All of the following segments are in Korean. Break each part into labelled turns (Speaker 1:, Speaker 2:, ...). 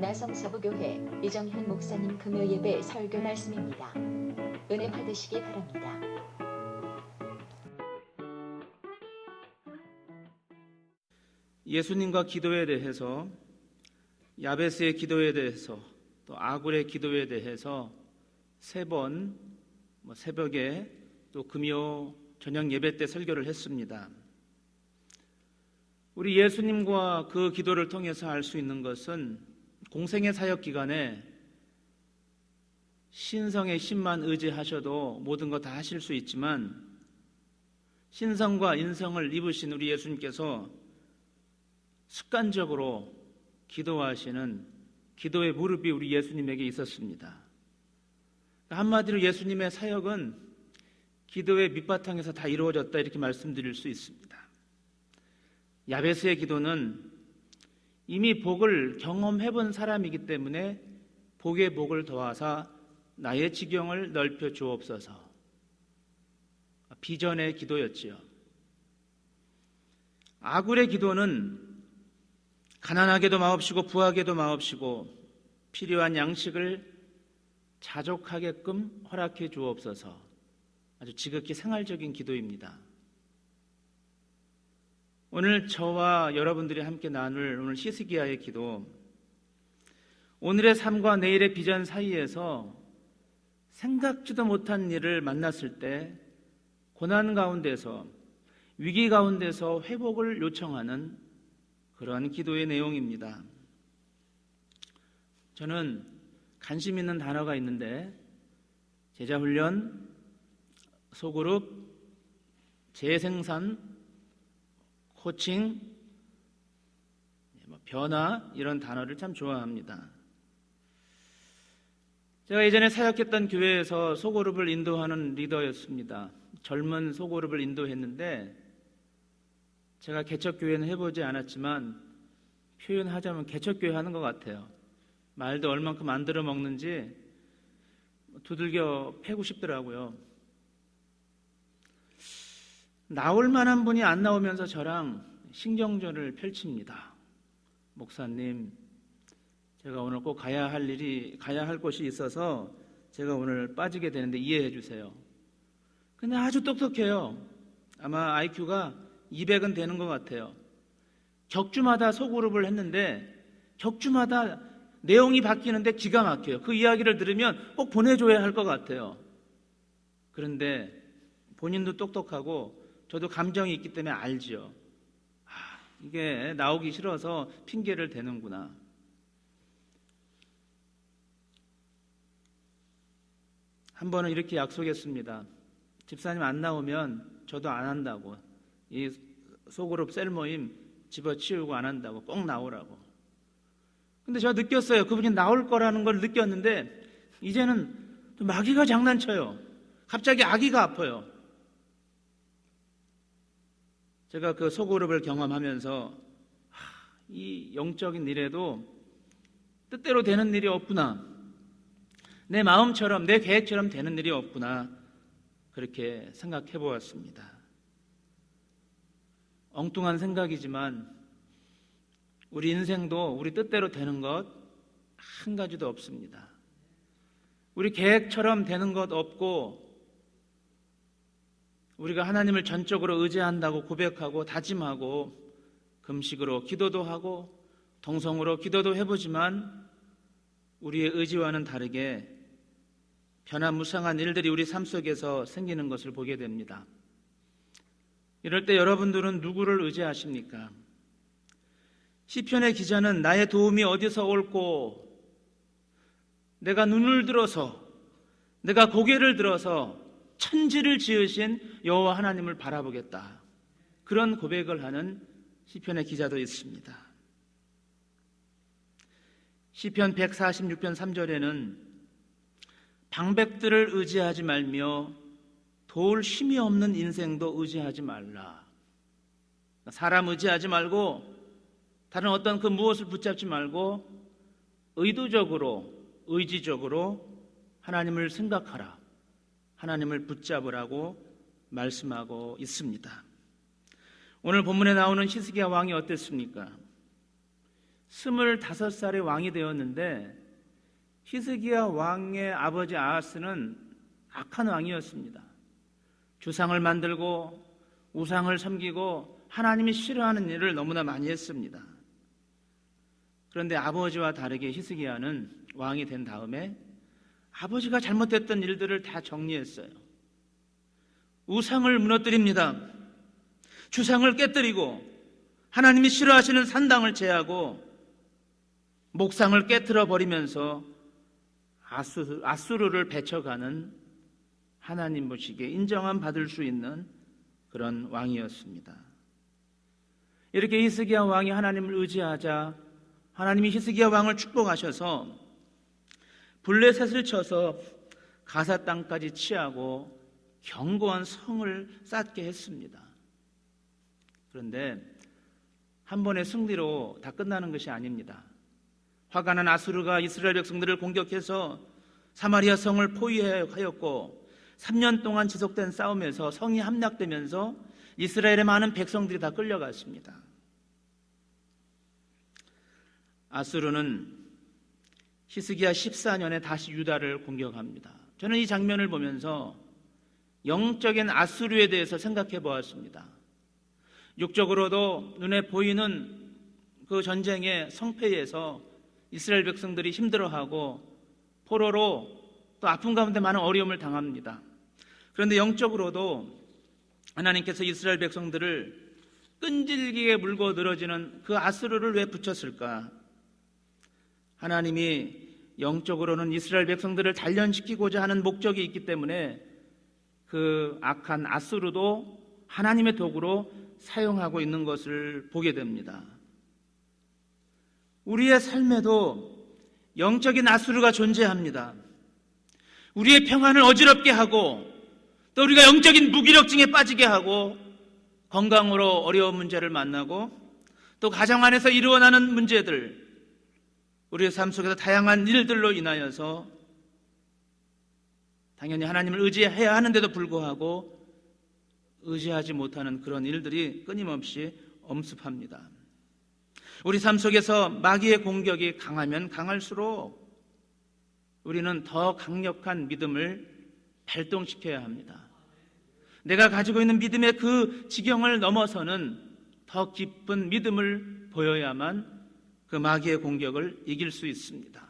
Speaker 1: 나성서부교회 이정현 목사님 금요 예배 설교 말씀입니다. 은혜 받으시기 바랍니다.
Speaker 2: 예수님과 기도에 대해서 야베스의 기도에 대해서 또 아굴의 기도에 대해서 세번 뭐 새벽에 또 금요 저녁 예배 때 설교를 했습니다. 우리 예수님과 그 기도를 통해서 알 수 있는 것은 공생의 사역 기간에 신성의 신만 의지하셔도 모든 것다 하실 수 있지만 신성과 인성을 입으신 우리 예수님께서 습관적으로 기도하시는 기도의 무릎이 우리 예수님에게 있었습니다. 한마디로 예수님의 사역은 기도의 밑바탕에서 다 이루어졌다 이렇게 말씀드릴 수 있습니다. 야베스의 기도는 이미 복을 경험해 본 사람이기 때문에 복의 복을 더하사 나의 지경을 넓혀 주옵소서. 비전의 기도였지요. 아굴의 기도는 가난하게도 마옵시고 부하게도 마옵시고 필요한 양식을 자족하게끔 허락해 주옵소서. 아주 지극히 생활적인 기도입니다. 오늘 저와 여러분들이 함께 나눌 오늘 시스기야의 기도. 오늘의 삶과 내일의 비전 사이에서 생각지도 못한 일을 만났을 때 고난 가운데서 위기 가운데서 회복을 요청하는 그러한 기도의 내용입니다. 저는 관심 있는 단어가 있는데 제자 훈련, 소그룹, 재생산, 코칭, 뭐 변화 이런 단어를 참 좋아합니다. 제가 예전에 사역했던 교회에서 소그룹을 인도하는 리더였습니다. 젊은 소그룹을 인도했는데 제가 개척교회는 해보지 않았지만 표현하자면 개척교회 하는 것 같아요. 말도 얼만큼 만들어 먹는지 두들겨 패고 싶더라고요. 나올 만한 분이 안 나오면서 저랑 신경전을 펼칩니다. 목사님, 제가 오늘 꼭 가야 할 일이, 가야 할 곳이 있어서 제가 오늘 빠지게 되는데 이해해 주세요. 근데 아주 똑똑해요. 아마 IQ가 200은 되는 것 같아요. 격주마다 소그룹을 했는데 격주마다 내용이 바뀌는데 기가 막혀요. 그 이야기를 들으면 꼭 보내줘야 할 것 같아요. 그런데 본인도 똑똑하고 저도 감정이 있기 때문에 알지요. 아, 이게 나오기 싫어서 핑계를 대는구나. 한 번은 이렇게 약속했습니다. 집사님 안 나오면 저도 안 한다고. 이 소그룹 셀 모임 집어치우고 안 한다고 꼭 나오라고. 근데 제가 느꼈어요. 그분이 나올 거라는 걸 느꼈는데 이제는 또 마귀가 장난쳐요. 갑자기 아기가 아파요. 제가 그 소그룹을 경험하면서 하, 이 영적인 일에도 뜻대로 되는 일이 없구나. 내 마음처럼 내 계획처럼 되는 일이 없구나. 그렇게 생각해 보았습니다. 엉뚱한 생각이지만 우리 인생도 우리 뜻대로 되는 것 한 가지도 없습니다. 우리 계획처럼 되는 것 없고 우리가 하나님을 전적으로 의지한다고 고백하고 다짐하고 금식으로 기도도 하고 동성으로 기도도 해보지만 우리의 의지와는 다르게 변화무쌍한 일들이 우리 삶 속에서 생기는 것을 보게 됩니다. 이럴 때 여러분들은 누구를 의지하십니까? 시편의 기자는 나의 도움이 어디서 올고 내가 눈을 들어서 내가 고개를 들어서 천지를 지으신 여호와 하나님을 바라보겠다. 그런 고백을 하는 시편의 기자도 있습니다. 시편 146편 3절에는 방백들을 의지하지 말며 도울 힘이 없는 인생도 의지하지 말라. 사람 의지하지 말고 다른 어떤 그 무엇을 붙잡지 말고 의도적으로 의지적으로 하나님을 생각하라. 하나님을 붙잡으라고 말씀하고 있습니다. 오늘 본문에 나오는 히스기야 왕이 어땠습니까? 스물다섯 살의 왕이 되었는데 히스기야 왕의 아버지 아하스는 악한 왕이었습니다. 주상을 만들고 우상을 섬기고 하나님이 싫어하는 일을 너무나 많이 했습니다. 그런데 아버지와 다르게 히스기야는 왕이 된 다음에 아버지가 잘못했던 일들을 다 정리했어요. 우상을 무너뜨립니다. 주상을 깨뜨리고 하나님이 싫어하시는 산당을 제하고 목상을 깨뜨려 버리면서 아수, 아수르를 배쳐가는 하나님 보시기에 인정함 받을 수 있는 그런 왕이었습니다. 이렇게 히스기야 왕이 하나님을 의지하자 하나님이 히스기야 왕을 축복하셔서 블레셋을 쳐서 가사 땅까지 취하고 견고한 성을 쌓게 했습니다. 그런데 한 번의 승리로 다 끝나는 것이 아닙니다. 화가 난 아수르가 이스라엘 백성들을 공격해서 사마리아 성을 포위하였고 3년 동안 지속된 싸움에서 성이 함락되면서 이스라엘의 많은 백성들이 다 끌려갔습니다. 아수르는 히스기야 14년에 다시 유다를 공격합니다. 저는 이 장면을 보면서 영적인 아수르에 대해서 생각해 보았습니다. 육적으로도 눈에 보이는 그 전쟁의 성패에서 이스라엘 백성들이 힘들어하고 포로로 또 아픔 가운데 많은 어려움을 당합니다. 그런데 영적으로도 하나님께서 이스라엘 백성들을 끈질기게 물고 늘어지는 그 아수르를 왜 붙였을까? 하나님이 영적으로는 이스라엘 백성들을 단련시키고자 하는 목적이 있기 때문에 그 악한 아수르도 하나님의 도구로 사용하고 있는 것을 보게 됩니다. 우리의 삶에도 영적인 아수르가 존재합니다. 우리의 평안을 어지럽게 하고 또 우리가 영적인 무기력증에 빠지게 하고 건강으로 어려운 문제를 만나고 또 가정 안에서 일어나는 문제들 우리의 삶 속에서 다양한 일들로 인하여서 당연히 하나님을 의지해야 하는데도 불구하고 의지하지 못하는 그런 일들이 끊임없이 엄습합니다. 우리 삶 속에서 마귀의 공격이 강하면 강할수록 우리는 더 강력한 믿음을 발동시켜야 합니다. 내가 가지고 있는 믿음의 그 지경을 넘어서는 더 깊은 믿음을 보여야만 그 마귀의 공격을 이길 수 있습니다.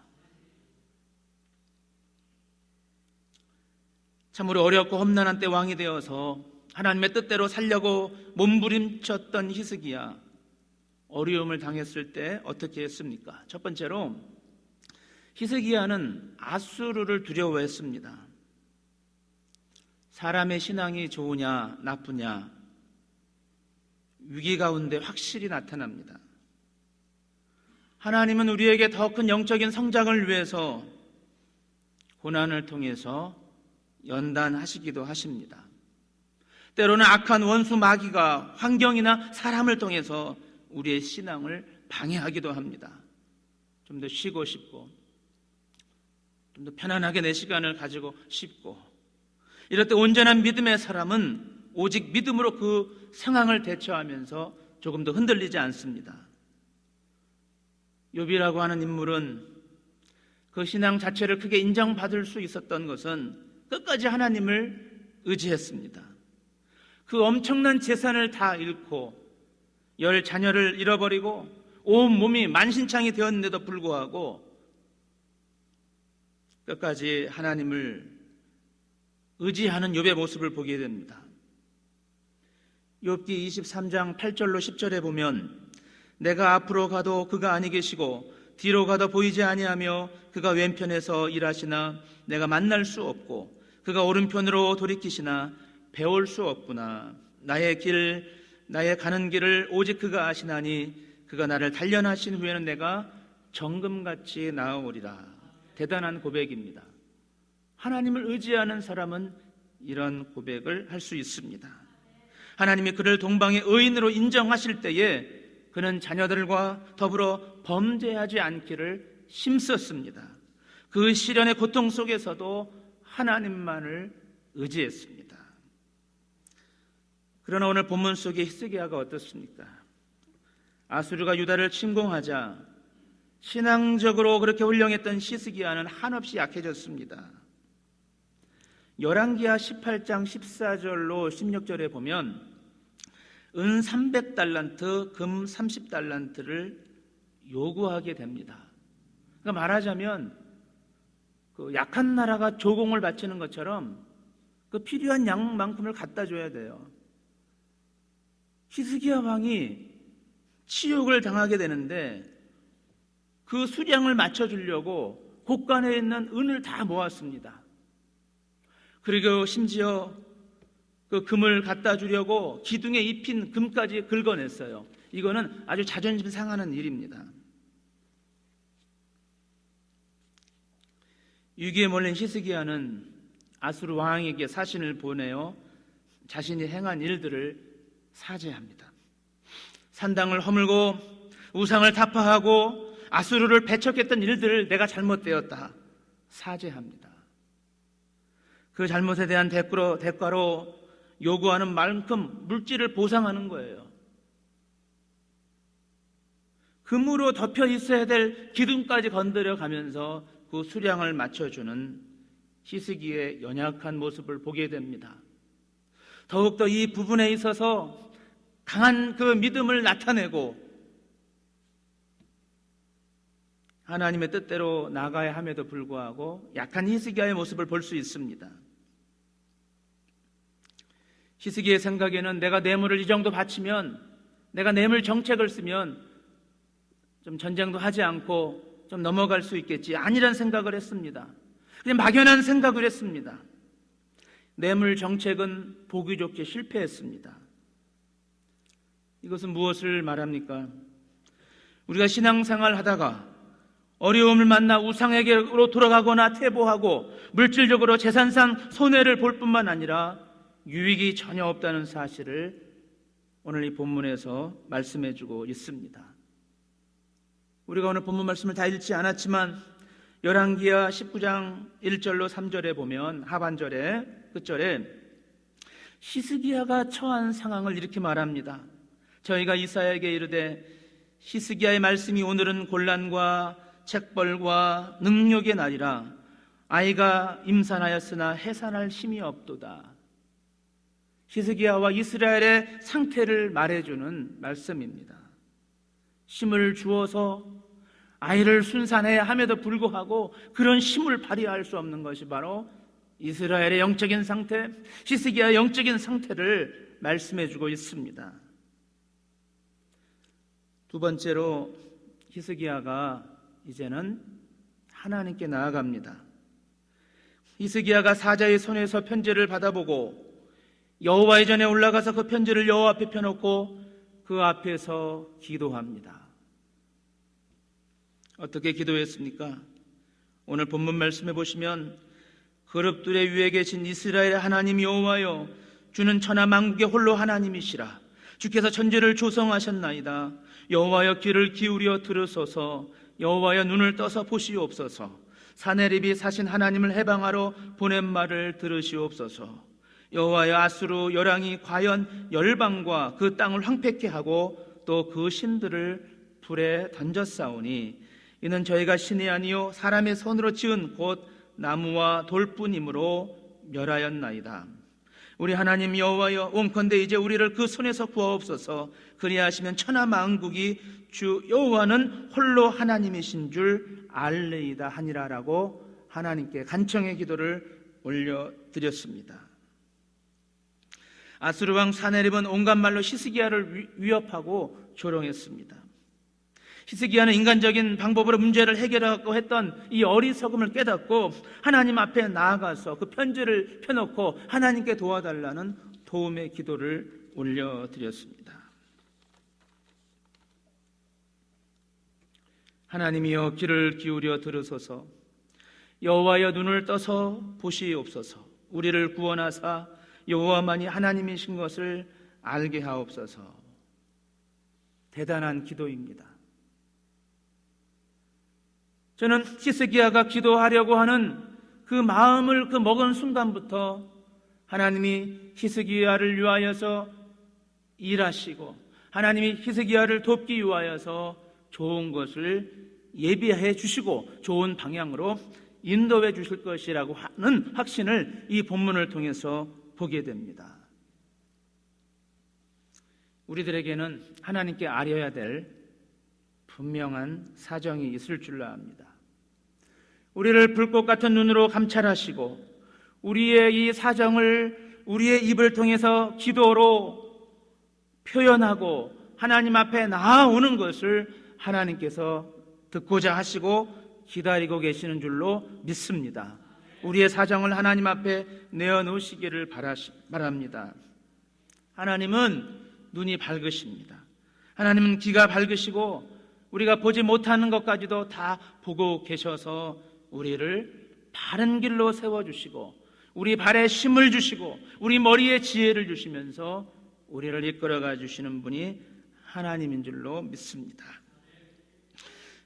Speaker 2: 참으로 어렵고 험난한 때 왕이 되어서 하나님의 뜻대로 살려고 몸부림쳤던 히스기야 어려움을 당했을 때 어떻게 했습니까? 첫 번째로 히스기야는 아수르를 두려워했습니다. 사람의 신앙이 좋으냐 나쁘냐 위기 가운데 확실히 나타납니다. 하나님은 우리에게 더 큰 영적인 성장을 위해서 고난을 통해서 연단하시기도 하십니다. 때로는 악한 원수 마귀가 환경이나 사람을 통해서 우리의 신앙을 방해하기도 합니다. 좀 더 쉬고 싶고, 좀 더 편안하게 내 시간을 가지고 싶고, 이럴 때 온전한 믿음의 사람은 오직 믿음으로 그 상황을 대처하면서 조금 더 흔들리지 않습니다. 욥이라고 하는 인물은 그 신앙 자체를 크게 인정받을 수 있었던 것은 끝까지 하나님을 의지했습니다. 그 엄청난 재산을 다 잃고 열 자녀를 잃어버리고 온 몸이 만신창이 되었는데도 불구하고 끝까지 하나님을 의지하는 욥의 모습을 보게 됩니다. 욥기 23장 8절로 10절에 보면 내가 앞으로 가도 그가 아니 계시고 뒤로 가도 보이지 아니하며 그가 왼편에서 일하시나 내가 만날 수 없고 그가 오른편으로 돌이키시나 배울 수 없구나. 나의 길 나의 가는 길을 오직 그가 아시나니 그가 나를 단련하신 후에는 내가 정금같이 나아오리라. 대단한 고백입니다. 하나님을 의지하는 사람은 이런 고백을 할 수 있습니다. 하나님이 그를 동방의 의인으로 인정하실 때에 그는 자녀들과 더불어 범죄하지 않기를 힘썼습니다. 그 시련의 고통 속에서도 하나님만을 의지했습니다. 그러나 오늘 본문 속의 히스기야가 어떻습니까? 아수르가 유다를 침공하자 신앙적으로 그렇게 훌륭했던 시스기야는 한없이 약해졌습니다. 열왕기하 18장 14절로 16절에 보면 은 300달란트, 금 30달란트를 요구하게 됩니다. 그러니까 말하자면 그 약한 나라가 조공을 바치는 것처럼 그 필요한 양만큼을 갖다 줘야 돼요. 히스기야 왕이 치욕을 당하게 되는데 그 수량을 맞춰주려고 곳간에 있는 은을 다 모았습니다. 그리고 심지어 그 금을 갖다 주려고 기둥에 입힌 금까지 긁어냈어요. 이거는 아주 자존심 상하는 일입니다. 위기에 몰린 히스기야는 아수르 왕에게 사신을 보내어 자신이 행한 일들을 사죄합니다. 산당을 허물고 우상을 타파하고 아수르를 배척했던 일들을 내가 잘못되었다. 사죄합니다. 그 잘못에 대한 대가로, 대가로 요구하는 만큼 물질을 보상하는 거예요. 금으로 덮여 있어야 될 기둥까지 건드려 가면서 그 수량을 맞춰주는 히스기의 연약한 모습을 보게 됩니다. 더욱더 이 부분에 있어서 강한 그 믿음을 나타내고 하나님의 뜻대로 나가야 함에도 불구하고 약한 히스기야의 모습을 볼 수 있습니다. 히스기의 생각에는 내가 뇌물을 이 정도 바치면 내가 뇌물 정책을 쓰면 좀 전쟁도 하지 않고 좀 넘어갈 수 있겠지 아니란 생각을 했습니다. 그냥 막연한 생각을 했습니다. 뇌물 정책은 보기 좋게 실패했습니다. 이것은 무엇을 말합니까? 우리가 신앙생활 하다가 어려움을 만나 우상에게로 돌아가거나 퇴보하고 물질적으로 재산상 손해를 볼 뿐만 아니라 유익이 전혀 없다는 사실을 오늘 이 본문에서 말씀해 주고 있습니다. 우리가 오늘 본문 말씀을 다 읽지 않았지만 열왕기하 19장 1절로 3절에 보면 하반절에 끝절에 히스기야가 처한 상황을 이렇게 말합니다. 저희가 이사야에게 이르되 히스기야의 말씀이 오늘은 곤란과 책벌과 능력의 날이라 아이가 임산하였으나 해산할 힘이 없도다. 히스기야와 이스라엘의 상태를 말해주는 말씀입니다. 힘을 주어서 아이를 순산해야 함에도 불구하고 그런 힘을 발휘할 수 없는 것이 바로 이스라엘의 영적인 상태, 히스기야의 영적인 상태를 말씀해 주고 있습니다. 두 번째로 히스기야가 이제는 하나님께 나아갑니다. 히스기야가 사자의 손에서 편지를 받아보고 여호와의 전에 올라가서 그 편지를 여호와 앞에 펴놓고 그 앞에서 기도합니다. 어떻게 기도했습니까? 오늘 본문 말씀해 보시면 그룹들의 위에 계신 이스라엘 하나님 여호와여 주는 천하 만국의 홀로 하나님이시라. 주께서 천지를 조성하셨나이다. 여호와여 귀를 기울여 들으소서. 여호와여 눈을 떠서 보시옵소서. 사내립이 사신 하나님을 해방하러 보낸 말을 들으시옵소서 여호와여 아수르 열왕이 과연 열방과 그 땅을 황폐케 하고 또 그 신들을 불에 던졌사오니 이는 저희가 신이 아니요 사람의 손으로 지은 곧 나무와 돌뿐이므로 멸하였나이다. 우리 하나님 여호와여 온컨대 이제 우리를 그 손에서 구하옵소서 그리하시면 천하 만국이 주 여호와는 홀로 하나님이신 줄 알레이다 하니라라고 하나님께 간청의 기도를 올려드렸습니다. 아수르 왕 사네립은 온갖 말로 히스기야를 위협하고 조롱했습니다. 히스기야는 인간적인 방법으로 문제를 해결하고 했던 이 어리석음을 깨닫고 하나님 앞에 나아가서 그 편지를 펴놓고 하나님께 도와달라는 도움의 기도를 올려드렸습니다. 하나님이여 귀를 기울여 들으소서 여호와여 눈을 떠서 보시옵소서 우리를 구원하사 여호와만이 하나님이신 것을 알게 하옵소서 대단한 기도입니다. 저는 히스기야가 기도하려고 하는 그 마음을 그 먹은 순간부터 하나님이 히스기야를 위하여서 일하시고 하나님이 히스기야를 돕기 위하여서 좋은 것을 예비해 주시고 좋은 방향으로 인도해 주실 것이라고 하는 확신을 이 본문을 통해서 보게 됩니다. 우리들에게는 하나님께 아려야 될 분명한 사정이 있을 줄로 압니다. 우리를 불꽃 같은 눈으로 감찰하시고 우리의 이 사정을 우리의 입을 통해서 기도로 표현하고 하나님 앞에 나아오는 것을 하나님께서 듣고자 하시고 기다리고 계시는 줄로 믿습니다. 우리의 사정을 하나님 앞에 내어놓으시기를 바랍니다. 하나님은 눈이 밝으십니다. 하나님은 귀가 밝으시고 우리가 보지 못하는 것까지도 다 보고 계셔서 우리를 바른 길로 세워주시고 우리 발에 힘을 주시고 우리 머리에 지혜를 주시면서 우리를 이끌어가 주시는 분이 하나님인 줄로 믿습니다.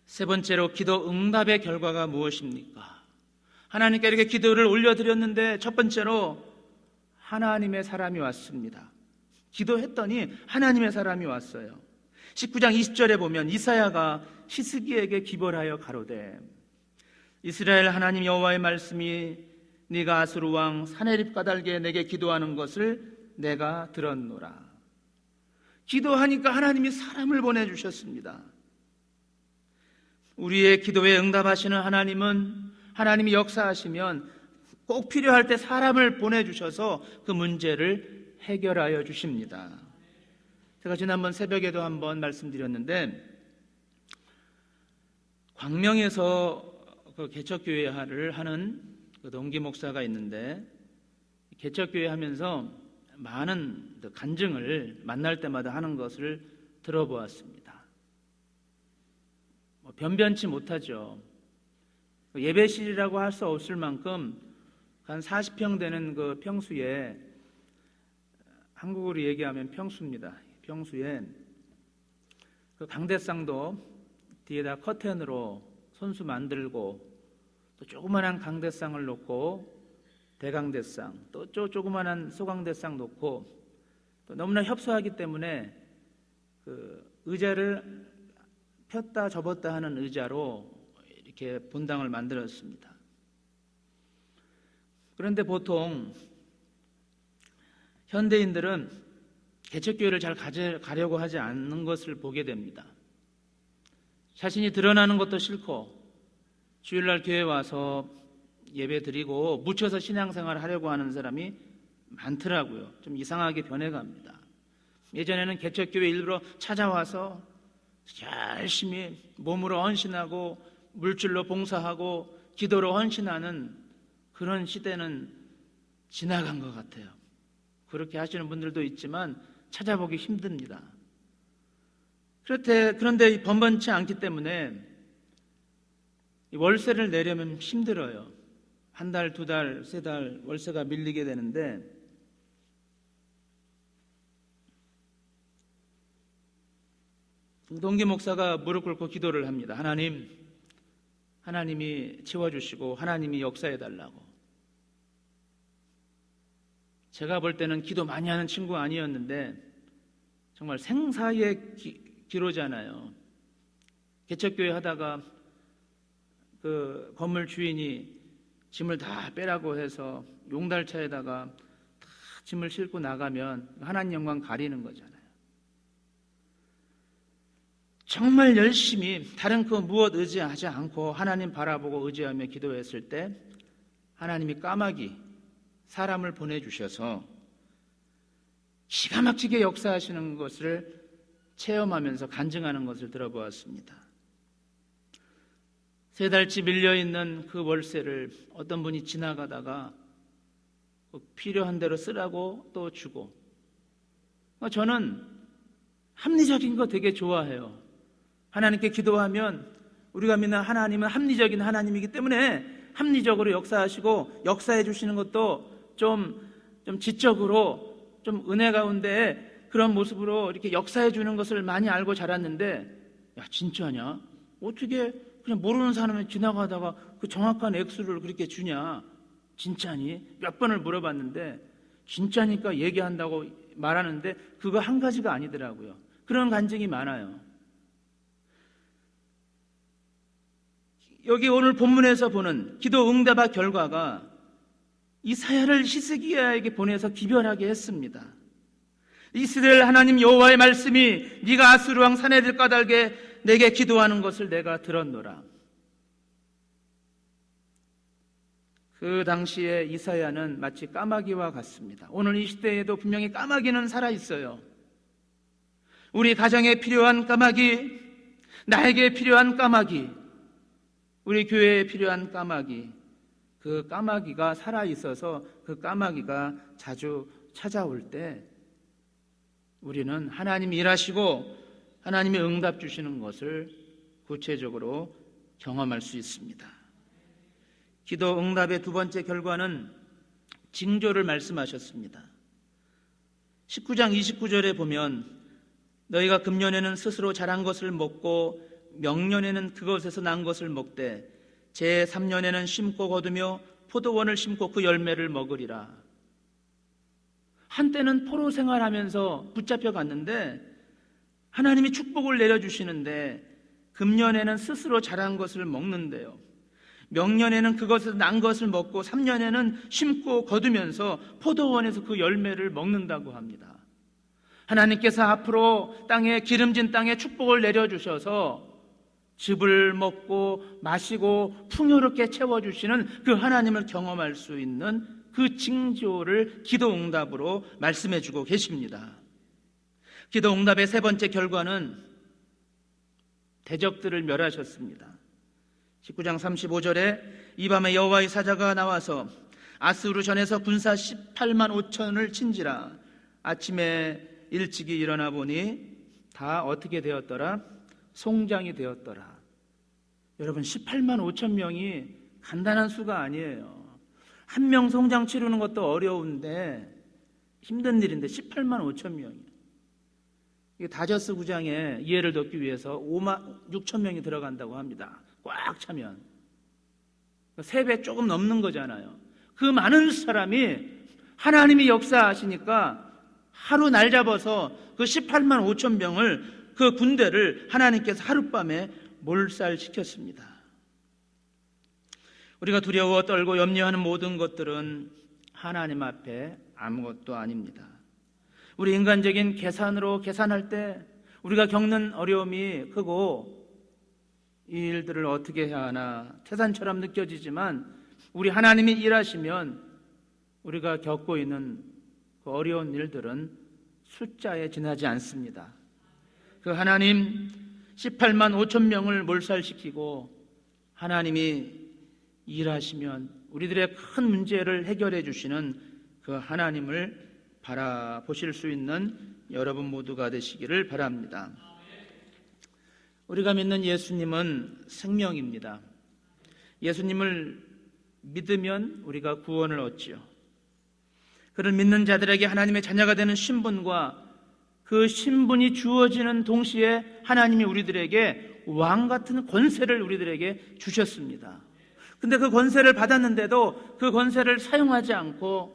Speaker 2: 세 번째로 기도 응답의 결과가 무엇입니까? 하나님께 이렇게 기도를 올려드렸는데 첫 번째로 하나님의 사람이 왔습니다. 기도했더니 하나님의 사람이 왔어요. 19장 20절에 보면 이사야가 히스기에게 기벌하여 가로되 이스라엘 하나님 여호와의 말씀이 네가 아수르 왕 사네립 가달게 내게 기도하는 것을 내가 들었노라. 기도하니까 하나님이 사람을 보내 주셨습니다. 우리의 기도에 응답하시는 하나님은 하나님이 역사하시면 꼭 필요할 때 사람을 보내 주셔서 그 문제를 해결하여 주십니다. 제가 지난번 새벽에도 한번 말씀드렸는데 광명에서 그 개척교회를 하는 그 동기 목사가 있는데 개척교회 하면서 많은 그 간증을 만날 때마다 하는 것을 들어보았습니다. 뭐 변변치 못하죠. 그 예배실이라고 할 수 없을 만큼 한 40평 되는 그 평수에 한국으로 얘기하면 평수입니다. 평수에 그 강대상도 뒤에다 커튼으로 손수 만들고 또 조그만한 강대상을 놓고 대강대상 또 조, 조그만한 소강대상 놓고 또 너무나 협소하기 때문에 그 의자를 폈다 접었다 하는 의자로 이렇게 본당을 만들었습니다. 그런데 보통 현대인들은 개척교회를 잘 가려고 하지 않는 것을 보게 됩니다. 자신이 드러나는 것도 싫고 주일날 교회 와서 예배 드리고 묻혀서 신앙생활 하려고 하는 사람이 많더라고요. 좀 이상하게 변해갑니다. 예전에는 개척교회 일부러 찾아와서 열심히 몸으로 헌신하고 물질로 봉사하고 기도로 헌신하는 그런 시대는 지나간 것 같아요. 그렇게 하시는 분들도 있지만 찾아보기 힘듭니다. 그렇대, 그런데 번번치 않기 때문에 월세를 내려면 힘들어요. 한 달, 두 달, 세 달 월세가 밀리게 되는데 동기 목사가 무릎 꿇고 기도를 합니다. 하나님, 하나님이 치워주시고 하나님이 역사해 달라고. 제가 볼 때는 기도 많이 하는 친구 아니었는데 정말 생사의 기, 기로잖아요. 개척교회 하다가 그 건물 주인이 짐을 다 빼라고 해서 용달차에다가 다 짐을 싣고 나가면 하나님 영광 가리는 거잖아요. 정말 열심히 다른 그 무엇 의지하지 않고 하나님 바라보고 의지하며 기도했을 때 하나님이 까마귀 사람을 보내주셔서 기가 막히게 역사하시는 것을 체험하면서 간증하는 것을 들어보았습니다. 세 달치 밀려 있는 그 월세를 어떤 분이 지나가다가 필요한 대로 쓰라고 또 주고 저는 합리적인 거 되게 좋아해요. 하나님께 기도하면 우리가 믿는 하나님은 합리적인 하나님이기 때문에 합리적으로 역사하시고 역사해 주시는 것도 좀, 좀 지적으로 좀 은혜 가운데 그런 모습으로 이렇게 역사해 주는 것을 많이 알고 자랐는데 야 진짜냐? 어떻게 그냥 모르는 사람이 지나가다가 그 정확한 액수를 그렇게 주냐? 진짜니? 몇 번을 물어봤는데 진짜니까 얘기한다고 말하는데 그거 한 가지가 아니더라고요. 그런 간증이 많아요. 여기 오늘 본문에서 보는 기도 응답의 결과가 이사야를 히스기야에게 보내서 기별하게 했습니다. 이스라엘 하나님 여호와의 말씀이 네가 아수르 왕 사내들 까닭에 내게 기도하는 것을 내가 들었노라. 그 당시에 이사야는 마치 까마귀와 같습니다. 오늘 이 시대에도 분명히 까마귀는 살아 있어요. 우리 가정에 필요한 까마귀, 나에게 필요한 까마귀, 우리 교회에 필요한 까마귀, 그 까마귀가 살아 있어서 그 까마귀가 자주 찾아올 때 우리는 하나님이 일하시고 하나님이 응답 주시는 것을 구체적으로 경험할 수 있습니다. 기도 응답의 두 번째 결과는 징조를 말씀하셨습니다. 19장 29절에 보면 너희가 금년에는 스스로 자란 것을 먹고 명년에는 그것에서 난 것을 먹되 제 3년에는 심고 거두며 포도원을 심고 그 열매를 먹으리라. 한때는 포로 생활하면서 붙잡혀 갔는데 하나님이 축복을 내려주시는데 금년에는 스스로 자란 것을 먹는데요. 명년에는 그것에서 난 것을 먹고 3년에는 심고 거두면서 포도원에서 그 열매를 먹는다고 합니다. 하나님께서 앞으로 땅에 기름진 땅에 축복을 내려주셔서 즙을 먹고 마시고 풍요롭게 채워주시는 그 하나님을 경험할 수 있는 그 징조를 기도 응답으로 말씀해 주고 계십니다. 기도 응답의 세 번째 결과는 대적들을 멸하셨습니다. 19장 35절에 이 밤에 여호와의 사자가 나와서 아스루 전에서 군사 18만 5천을 친지라 아침에 일찍이 일어나 보니 다 어떻게 되었더라? 송장이 되었더라. 여러분 18만 5천 명이 간단한 수가 아니에요. 한명 송장 치르는 것도 어려운데 힘든 일인데 18만 5천 명이. 이 다저스 구장에 이해를 돕기 위해서 5만 6천 명이 들어간다고 합니다. 꽉 차면 세 배 조금 넘는 거잖아요. 그 많은 사람이 하나님이 역사하시니까 하루 날 잡아서 그 18만 5천 명을 그 군대를 하나님께서 하룻밤에 몰살시켰습니다. 우리가 두려워 떨고 염려하는 모든 것들은 하나님 앞에 아무것도 아닙니다. 우리 인간적인 계산으로 계산할 때 우리가 겪는 어려움이 크고 이 일들을 어떻게 해야 하나 태산처럼 느껴지지만 우리 하나님이 일하시면 우리가 겪고 있는 그 어려운 일들은 숫자에 지나지 않습니다. 그 하나님 18만 5천 명을 몰살시키고 하나님이 일하시면 우리들의 큰 문제를 해결해 주시는 그 하나님을 바라보실 수 있는 여러분 모두가 되시기를 바랍니다. 우리가 믿는 예수님은 생명입니다. 예수님을 믿으면 우리가 구원을 얻지요. 그를 믿는 자들에게 하나님의 자녀가 되는 신분과 그 신분이 주어지는 동시에 하나님이 우리들에게 왕 같은 권세를 우리들에게 주셨습니다. 근데 그 권세를 받았는데도 그 권세를 사용하지 않고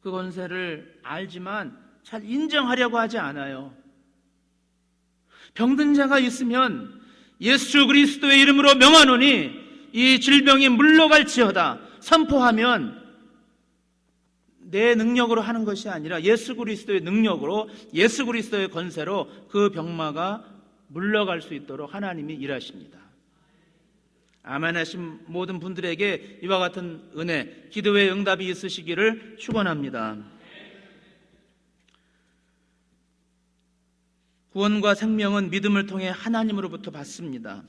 Speaker 2: 그 권세를 알지만 잘 인정하려고 하지 않아요. 병든 자가 있으면 예수 그리스도의 이름으로 명하노니 이 질병이 물러갈지어다 선포하면 내 능력으로 하는 것이 아니라 예수 그리스도의 능력으로 예수 그리스도의 권세로 그 병마가 물러갈 수 있도록 하나님이 일하십니다. 아멘 하신 모든 분들에게 이와 같은 은혜, 기도의 응답이 있으시기를 축원합니다. 구원과 생명은 믿음을 통해 하나님으로부터 받습니다.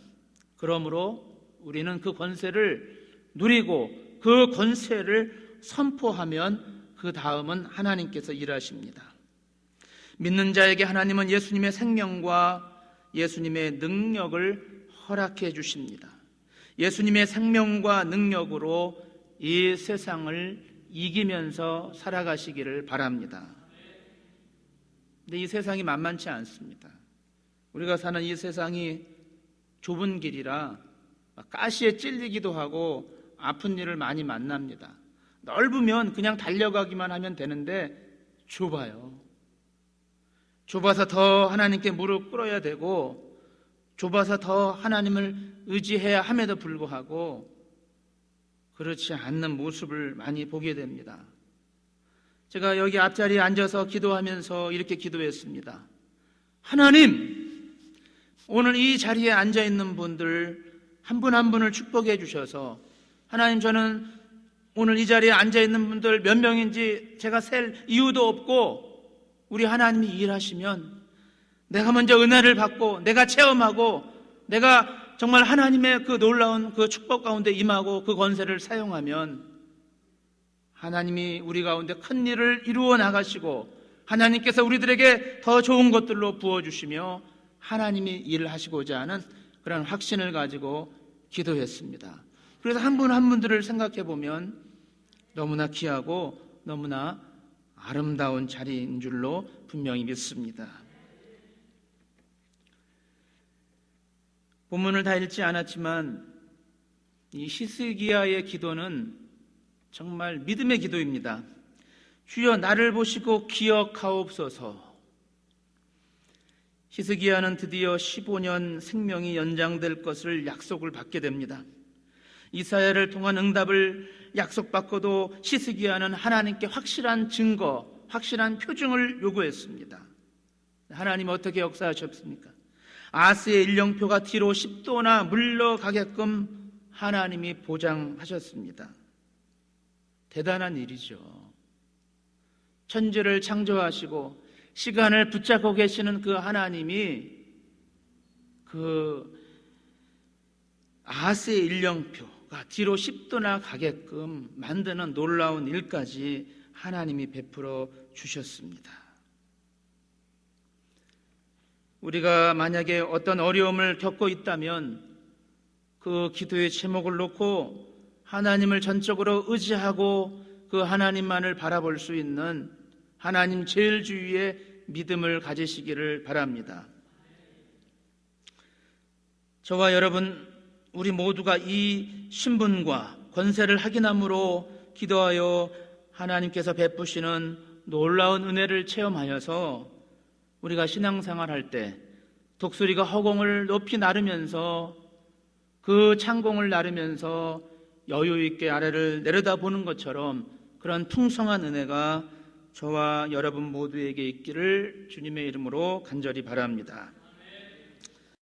Speaker 2: 그러므로 우리는 그 권세를 누리고 그 권세를 선포하면 그 다음은 하나님께서 일하십니다. 믿는 자에게 하나님은 예수님의 생명과 예수님의 능력을 허락해 주십니다. 예수님의 생명과 능력으로 이 세상을 이기면서 살아가시기를 바랍니다. 근데 이 세상이 만만치 않습니다. 우리가 사는 이 세상이 좁은 길이라 가시에 찔리기도 하고 아픈 일을 많이 만납니다. 넓으면 그냥 달려가기만 하면 되는데 좁아요. 좁아서 더 하나님께 무릎 꿇어야 되고 좁아서 더 하나님을 의지해야 함에도 불구하고 그렇지 않는 모습을 많이 보게 됩니다. 제가 여기 앞자리에 앉아서 기도하면서 이렇게 기도했습니다. 하나님, 오늘 이 자리에 앉아 있는 분들 한 분한 분을 축복해 주셔서 하나님 저는 오늘 이 자리에 앉아 있는 분들 몇 명인지 제가 셀 이유도 없고 우리 하나님이 일하시면 내가 먼저 은혜를 받고 내가 체험하고 내가 정말 하나님의 그 놀라운 그 축복 가운데 임하고 그 권세를 사용하면 하나님이 우리 가운데 큰 일을 이루어 나가시고 하나님께서 우리들에게 더 좋은 것들로 부어주시며 하나님이 일을 하시고자 하는 그런 확신을 가지고 기도했습니다. 그래서 한 분한 분들을 생각해 보면 너무나 귀하고 너무나 아름다운 자리인 줄로 분명히 믿습니다. 본문을 다 읽지 않았지만 이 히스기야의 기도는 정말 믿음의 기도입니다. 주여 나를 보시고 기억하옵소서. 히스기야는 드디어 15년 생명이 연장될 것을 약속을 받게 됩니다. 이사야를 통한 응답을 약속받고도 히스기야는 하나님께 확실한 증거, 확실한 표징을 요구했습니다. 하나님 어떻게 역사하셨습니까? 아스의 일령표가 뒤로 10도나 물러가게끔 하나님이 보장하셨습니다. 대단한 일이죠. 천지를 창조하시고 시간을 붙잡고 계시는 그 하나님이 그 아스의 일령표가 뒤로 10도나 가게끔 만드는 놀라운 일까지 하나님이 베풀어 주셨습니다. 우리가 만약에 어떤 어려움을 겪고 있다면 그 기도의 제목을 놓고 하나님을 전적으로 의지하고 그 하나님만을 바라볼 수 있는 하나님 제일 주위의 믿음을 가지시기를 바랍니다. 저와 여러분, 우리 모두가 이 신분과 권세를 확인함으로 기도하여 하나님께서 베푸시는 놀라운 은혜를 체험하여서 우리가 신앙생활 할때 독수리가 허공을 높이 나르면서 그 창공을 나르면서 여유 있게 아래를 내려다보는 것처럼 그런 풍성한 은혜가 저와 여러분 모두에게 있기를 주님의 이름으로 간절히 바랍니다.